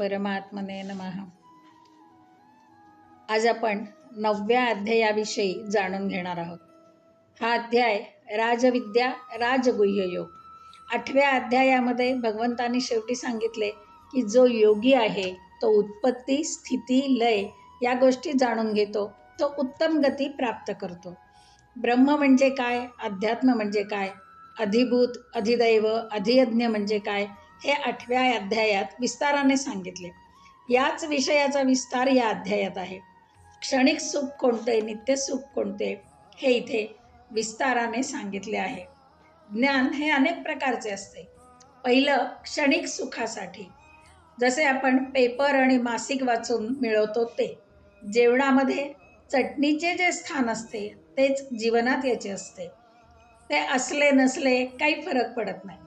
परमात्मने नमः. आज आपण नवव्या अध्यायाविषयी जाणून घेणार आहोत. हा अध्याय राजविद्या राजगुह्य योग. आठव्या अध्यायामध्ये भगवंतांनी शेवटी सांगितले की जो योगी आहे तो उत्पत्ती स्थिती लय या गोष्टी जाणून घेतो तो उत्तम गती प्राप्त करतो. ब्रह्म म्हणजे काय? अध्यात्म म्हणजे काय? अधिभूत अधिदैव अधियज्ञ म्हणजे काय? हे आठव्या अध्यायात विस्ताराने सांगितले. याच विषयाचा विस्तार या अध्यायात आहे. क्षणिक सुख कोणते नित्य सुख कोणते हे इथे विस्ताराने सांगितले आहे. ज्ञान हे अनेक प्रकारचे असते. पहिलं क्षणिक सुखासाठी. जसे आपण पेपर आणि मासिक वाचून मिळवतो ते. जेवणामध्ये चटणीचे जे स्थान असते तेच जीवनात याचे असते. ते असले नसले काही फरक पडत नाही.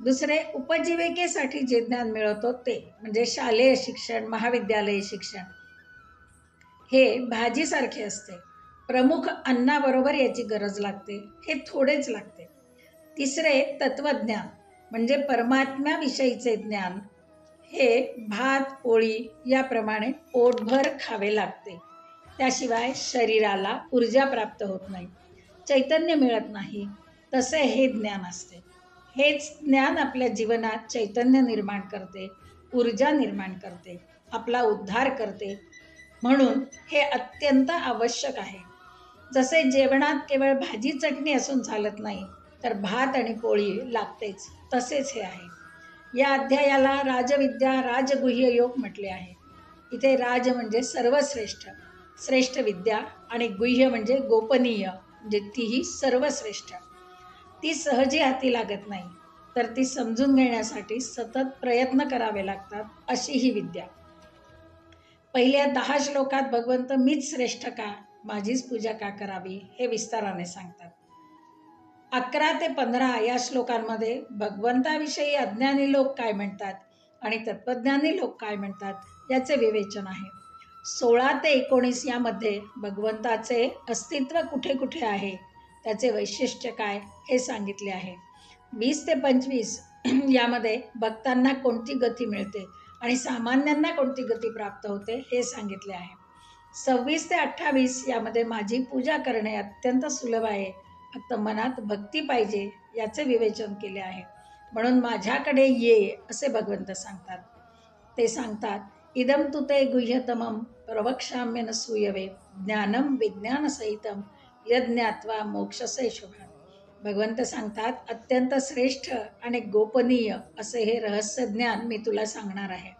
दुसरे उपजीविकेसाठी जे ज्ञान मिळवतो ते म्हणजे शालेय शिक्षण महाविद्यालय शिक्षण हे भाजीसारखे असते. प्रमुख अन्नाबरोबर याची गरज लागते हे थोडेच लागते. तिसरे तत्वज्ञान म्हणजे परमात्म्याविषयीचे ज्ञान हे भात पोळी याप्रमाणे पोटभर खावे लागते. त्याशिवाय शरीराला ऊर्जा प्राप्त होत नाही चैतन्य मिळत नाही तसे हे ज्ञान असते. हेच ज्ञान आपल्या जीवनात चैतन्य निर्माण करते ऊर्जा निर्माण करते आपला उद्धार करते. म्हणून हे अत्यंत आवश्यक आहे. जसे जेवणात केवळ भाजी चटणी असून चालत नाही तर भात आणि पोळी लागतेच तसेच हे आहे. या अध्यायाला राजविद्या राजगुह्य योग म्हटले आहे. इथे राज म्हणजे सर्वश्रेष्ठ श्रेष्ठ विद्या आणि गुह्य म्हणजे गोपनीय म्हणजे तीही सर्वश्रेष्ठ. ती सहजी हाती लागत नाही. तर ती समजून घेण्यासाठी सतत प्रयत्न करावे लागतात अशी ही विद्या. पहिल्या दहा श्लोकात भगवंत मीच श्रेष्ठ का? माझीच पूजा का करावी? हे विस्ताराने सांगतात. अकरा ते पंधरा या श्लोकांमध्ये भगवंताविषयी अज्ञानी लोक काय म्हणतात आणि तत्वज्ञानी लोक काय म्हणतात याचे विवेचन आहे. सोळा ते एकोणीस यामध्ये भगवंताचे अस्तित्व कुठे कुठे आहे? त्याचे वैशिष्ट्य काय हे सांगितले आहे. वीस ते पंचवीस यामध्ये भक्तांना कोणती गती मिळते आणि सामान्यांना कोणती गती प्राप्त होते हे सांगितले आहे. सव्वीस ते अठ्ठावीस यामध्ये माझी पूजा करणे अत्यंत सुलभ आहे. फक्त मनात भक्ती पाहिजे याचे विवेचन केले आहे. म्हणून माझ्याकडे ये असे भगवंत सांगतात. ते सांगतात इदम तुते गुह्यतमम प्रवक्षाम्य न सूयवे ज्ञानम विज्ञानसहितम यज्ञात्वा मोक्षसे शुभ भगवंत सांगतात अत्यंत श्रेष्ठ आणि गोपनीय असे हे रहस्य ज्ञान मी तुला सांगणार आहे.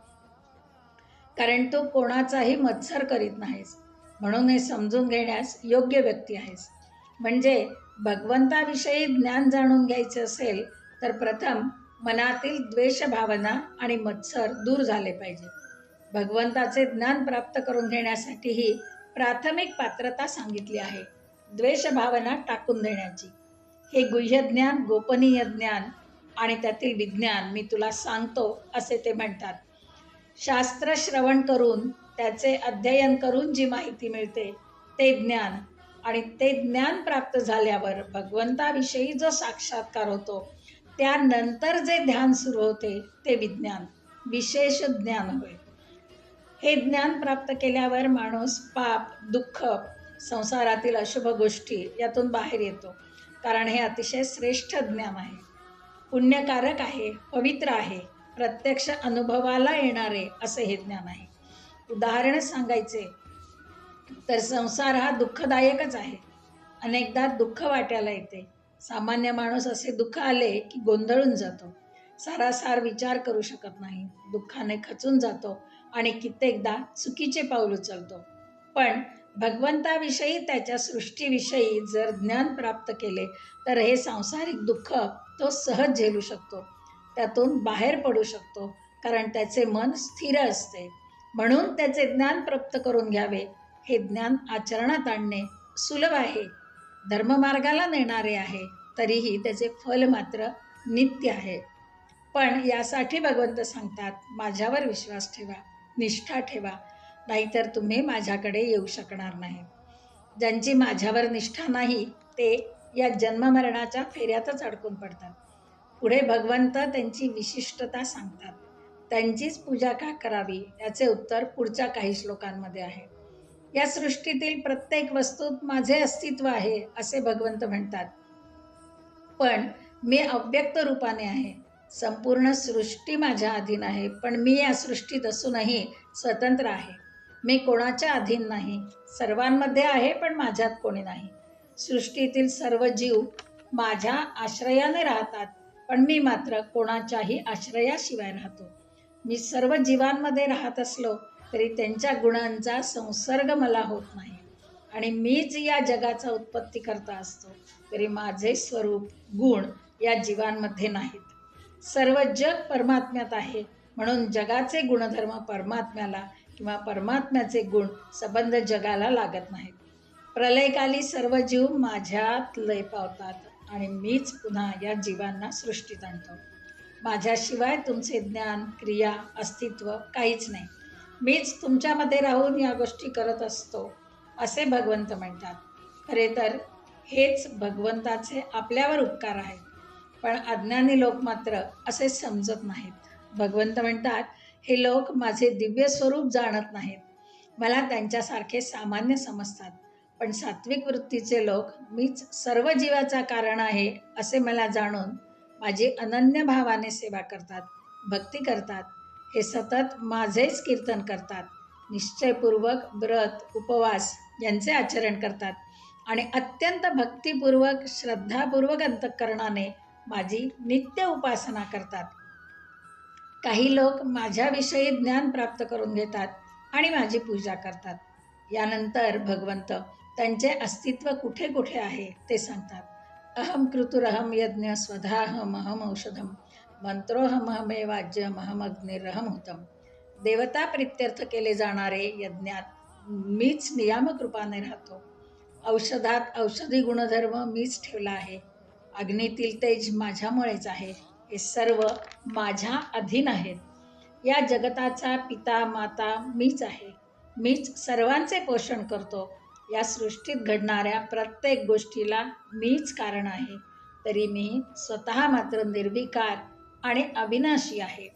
कारण तू कोणाचाही मत्सर करीत नाहीस. म्हणून हे समजून घेण्यास योग्य व्यक्ती आहेस. म्हणजे भगवंताविषयी ज्ञान जाणून घ्यायचे असेल तर प्रथम मनातील द्वेष भावना आणि मत्सर दूर झाले पाहिजे. भगवंताचे ज्ञान प्राप्त करून घेण्यासाठीही प्राथमिक पात्रता सांगितली आहे. द्वेष भावना टाकून देण्याची. हे गुह्यज्ञान गोपनीय ज्ञान आणि त्यातील विज्ञान मी तुला सांगतो असे ते म्हणतात. शास्त्र श्रवण करून त्याचे अध्ययन करून जी माहिती मिळते ते ज्ञान आणि ते ज्ञान प्राप्त झाल्यावर भगवंताविषयी जो साक्षात्कार होतो त्यानंतर जे ध्यान सुरू होते ते विज्ञान विशेष ज्ञान होय. हे ज्ञान प्राप्त केल्यावर माणूस पाप दुःख संसारातील अशुभ गोष्टी यातून बाहेर येतो. कारण हे अतिशय श्रेष्ठ ज्ञान आहे. पुण्यकारक आहे पवित्र आहे प्रत्यक्ष अनुभवाला येणारे असे हे ज्ञान आहे. उदाहरण सांगायचे तर संसार हा दुःखदायकच आहे. अनेकदा दुःख वाट्याला येते. सामान्य माणूस असे दुःख आले की गोंधळून जातो. सारासार विचार करू शकत नाही. दुःखाने खचून जातो आणि कित्येकदा चुकीचे पाऊल उचलतो. पण भगवंताविषयी त्याच्या सृष्टीविषयी जर ज्ञान प्राप्त केले तर हे सांसारिक दुःख तो सहज झेलू शकतो. त्यातून बाहेर पडू शकतो कारण त्याचे मन स्थिर असते. म्हणून त्याचे ज्ञान प्राप्त करून घ्यावे. हे ज्ञान आचरणात आणणे सुलभ आहे. धर्ममार्गाला नेणारे आहे तरीही त्याचे फल मात्र नित्य आहे. पण यासाठी भगवंत सांगतात माझ्यावर विश्वास ठेवा निष्ठा ठेवा नाहीतर तुम्ही माझ्याकडे येऊ शकणार नाही. ज्यांची माझ्यावर निष्ठा नाही ते या जन्ममरणाच्या फेऱ्यातच अडकून पडतात. पुढे भगवंत त्यांची विशिष्टता सांगतात. त्यांचीच पूजा का करावी याचे उत्तर पुढच्या काही श्लोकांमध्ये आहे. या सृष्टीतील प्रत्येक वस्तूत माझे अस्तित्व आहे असे भगवंत म्हणतात. पण मी अव्यक्त रूपाने आहे. संपूर्ण सृष्टी माझ्या अधीन आहे पण मी या सृष्टीत असूनही स्वतंत्र आहे. मी कोणाच्या अधीन नाही. सर्वांमध्ये आहे पण माझ्यात कोणी नाही. सृष्टीतील सर्व जीव माझ्या आश्रयाने राहतात पण मी मात्र कोणाच्याही आश्रयाशिवाय राहतो. मी सर्व जीवांमध्ये राहत असलो तरी त्यांच्या गुणांचा संसर्ग मला होत नाही. आणि मीच या जगाचा उत्पत्ती करता असतो तरी माझे स्वरूप गुण या जीवांमध्ये नाहीत. सर्व जग परमात्म्यात आहे म्हणून जगाचे गुणधर्म परमात्म्याला किंवा परमात्म्याचे गुण संबंध जगाला लागत नाहीत. प्रलयकाली सर्व जीव माझ्यात लय पावतात आणि मीच पुन्हा या जीवांना सृष्टीत आणतो. माझ्याशिवाय तुमचे ज्ञान क्रिया अस्तित्व काहीच नाही. मीच तुमच्यामध्ये राहून या गोष्टी करत असतो असे भगवंत म्हणतात. खरे तर हेच भगवंताचे आपल्यावर उपकार आहेत. पण अज्ञानी लोक मात्र असे समजत नाहीत. भगवंत म्हणतात हे लोक माझे दिव्य स्वरूप जाणत नाहीत. मला त्यांच्यासारखे सामान्य समजतात. पण सात्विक वृत्तीचे लोक मीच सर्व जीवाचा कारण आहे असे मला जाणून माझी अनन्य भावाने सेवा करतात भक्ती करतात. हे सतत माझेच कीर्तन करतात. निश्चयपूर्वक व्रत उपवास यांचे आचरण करतात. आणि अत्यंत भक्तिपूर्वक श्रद्धापूर्वक अंतःकरणाने माझी नित्य उपासना करतात. काही लोक माझ्याविषयी ज्ञान प्राप्त करून घेतात आणि माझी पूजा करतात. यानंतर भगवंत त्यांचे अस्तित्व कुठे कुठे आहे ते सांगतात. अहम कृतुरहम यज्ञ स्वधाहम अहम औषधम मंत्रोहमहमे वाज्यम अहम अग्निरहम होतम. देवता प्रित्यर्थ केले जाणारे यज्ञात मीच नियामक रूपाने राहतो. औषधात औषधी गुणधर्म मीच ठेवला आहे. अग्नीतील तेज माझ्यामुळेच आहे. हे सर्व माझ्या अधीन आहेत. या जगताचा पिता माता मीच आहे. मीच सर्वांचे पोषण करतो. या सृष्टीत घडणाऱ्या प्रत्येक गोष्टीला मीच कारण आहे. तरी मी स्वतः मात्र निर्विकार आणि अविनाशी आहे.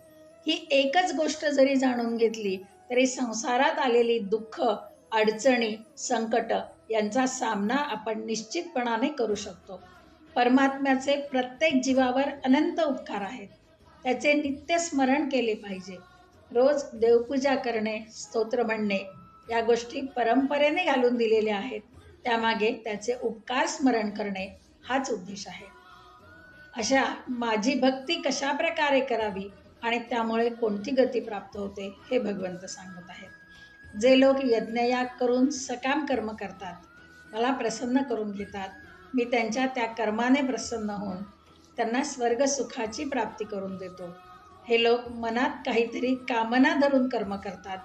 ही एकच गोष्ट जरी जाणून घेतली तरी संसारात आलेली दुःख अडचणी संकट यांचा सामना आपण निश्चितपणाने करू शकतो. परमात्म्याचे प्रत्येक जीवावर अनंत उपकार आहेत. त्याचे नित्य स्मरण केले पाहिजे. रोज देवपूजा करणे स्तोत्र म्हणणे या गोष्टी परंपरेने घालून दिलेल्या आहेत. त्यामागे त्याचे उपकार स्मरण करणे हाच उद्देश आहे. अशा माझी भक्ती कशा प्रकारे करावी आणि त्यामुळे कोणती गती प्राप्त होते हे भगवंत सांगत आहेत. जे लोक यज्ञयाग करून सकाम कर्म करतात मला प्रसन्न करून घेतात मी त्यांच्या त्या कर्माने प्रसन्न होऊन त्यांना स्वर्ग सुखाची प्राप्ती करून देतो. हे लोक मनात काहीतरी कामना धरून कर्म करतात.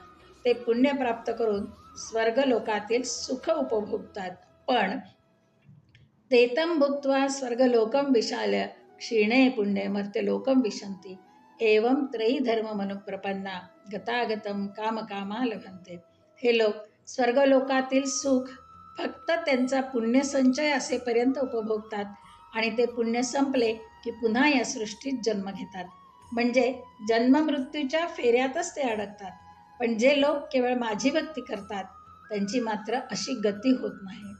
ते पुण्य प्राप्त करून स्वर्ग लोकातील सुख उपभोगतात. पण तेतम भुक्त्वा स्वर्गलोकम विशाल क्षीणे पुण्य मर्त्य लोकम विशंती एवं त्रयी धर्म मनुप्रपन्ना गतागतम कामकामा लभंते हे लोक स्वर्गलोकातील सुख फक्त त्यांचा पुण्यसंचय असेपर्यंत उपभोगतात आणि ते पुण्य संपले की पुन्हा या सृष्टीत जन्म घेतात. म्हणजे जन्ममृत्यूच्या फेऱ्यातच ते अडकतात. पण जे लोक केवळ माझी भक्ती करतात त्यांची मात्र अशी गती होत नाही.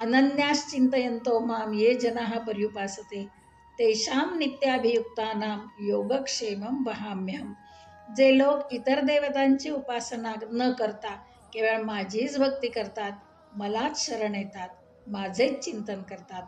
अनन्यास चिंतयंतो माम ये जना पर्युपासते. तेषाम नित्याभियुक्तानां योगक्षेमम वहाम्यहम जे लोक इतर देवतांची उपासना न करता केवळ माझीच भक्ती करतात मलाच शरण येतात माझेच चिंतन करतात.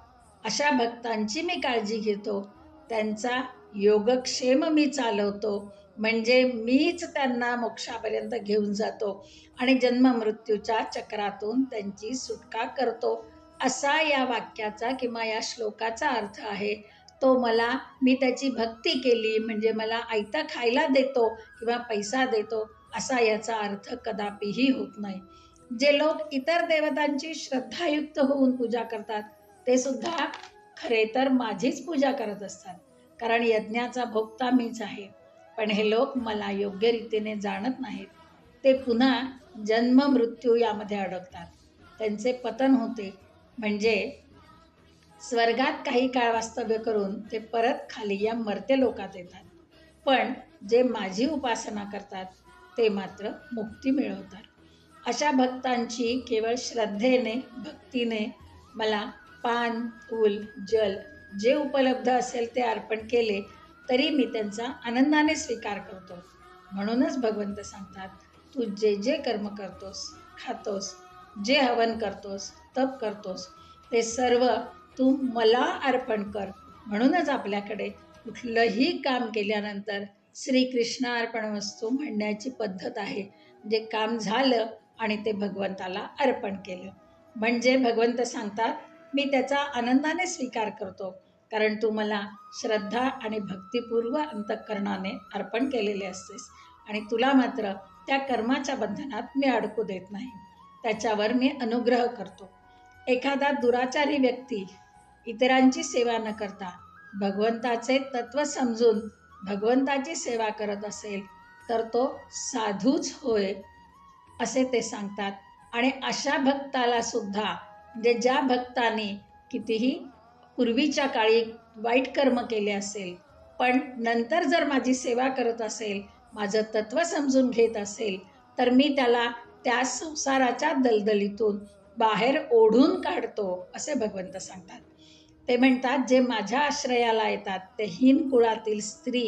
अशा भक्तांची मी काळजी घेतो. त्यांचा योगक्षेम मी चालवतो. म्हणजे मीच त्यांना मोक्षापर्यंत घेऊन जातो आणि जन्ममृत्यूच्या चक्रातून त्यांची सुटका करतो. असा या वाक्याचा किंवा या श्लोकाचा अर्थ आहे. तो मला मी त्याची भक्ती केली म्हणजे मला आयता खायला देतो किंवा पैसा देतो असा याचा अर्थ कदापिही होत नाही. जे लोक इतर देवतांची श्रद्धायुक्त होऊन पूजा करतात ते सुद्धा खरे तर माझीच पूजा करत असतात. कारण यज्ञाचा भोगता मीच आहे. पण हे लोक मला योग्य रीतीने जाणत नाहीत. ते पुन्हा जन्म मृत्यू यामध्ये अडकतात. त्यांचे पतन होते. म्हणजे स्वर्गात काही काळ वास्तव्य करून ते परत खाली या मर्ते लोकात येतात. पण जे माझी उपासना करतात ते मात्र मुक्ती मिळवतात. अशा भक्तांची केवळ श्रद्धेने भक्तीने मला पान फूल जल जे उपलब्ध असेल ते अर्पण केले तरी मी त्यांचा आनंदाने स्वीकार करतो. म्हणूनच भगवंत सांगतात तू जे जे कर्म करतोस खातोस जे हवन करतोस तप करतोस ते सर्व तू मला अर्पण कर. म्हणूनच आपल्याकडे कुठलंही काम केल्यानंतर श्रीकृष्ण अर्पण वस्तू म्हणण्याची पद्धत आहे. जे काम झालं आणि ते भगवंताला अर्पण केलं. म्हणजे भगवंत सांगतात मी त्याचा आनंदाने स्वीकार करतो कारण तू मला श्रद्धा आणि भक्तिपूर्व अंतःकरणाने अर्पण केलेले असतेस आणि तुला मात्र त्या कर्माच्या बंधनात मी अडकू देत नाही. त्याच्यावर मी अनुग्रह करतो. एखादा दुराचारी व्यक्ती इतरांची सेवा न करता भगवंताचे तत्त्व समजून भगवंताची सेवा करत असेल तर तो साधूच होय असे ते सांगतात. आणि अशा भक्ताला सुद्धा म्हणजे ज्या भक्ताने कितीही पूर्वीच्या काळी वाईट कर्म केले असेल पण नंतर जर माझी सेवा करत असेल माझं तत्त्व समजून घेत असेल तर मी त्याला त्या संसाराच्या दलदलीतून बाहेर ओढून काढतो असे भगवंत सांगतात. ते म्हणतात जे माझ्या आश्रयाला येतात ते हीन कुळातील स्त्री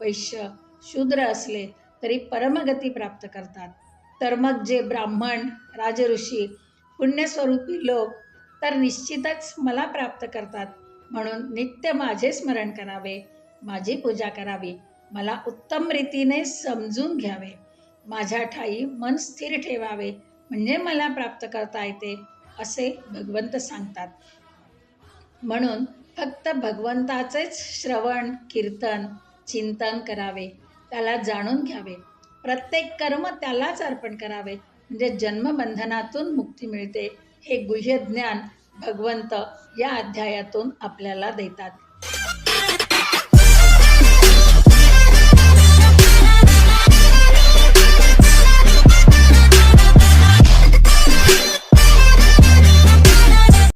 वैश्य शूद्र असले तरी परमगती प्राप्त करतात. तर मग जे ब्राह्मण राजऋषी पुण्यस्वरूपी लोक तर निश्चितच मला प्राप्त करतात. म्हणून नित्य माझे स्मरण करावे माझी पूजा करावी मला उत्तम रीतीने समजून घ्यावे. माझ्या ठाई मन स्थिर ठेवावे म्हणजे मला प्राप्त करता येते असे भगवंत सांगतात. म्हणून फक्त भगवंताचेच श्रवण कीर्तन चिंतन करावे त्याला जाणून घ्यावे. प्रत्येक कर्म त्यालाच अर्पण करावे. म्हणजे जन्मबंधनातून मुक्ती मिळते. हे गुह्य ज्ञान भगवंत या अध्यायातून आपल्याला देतात.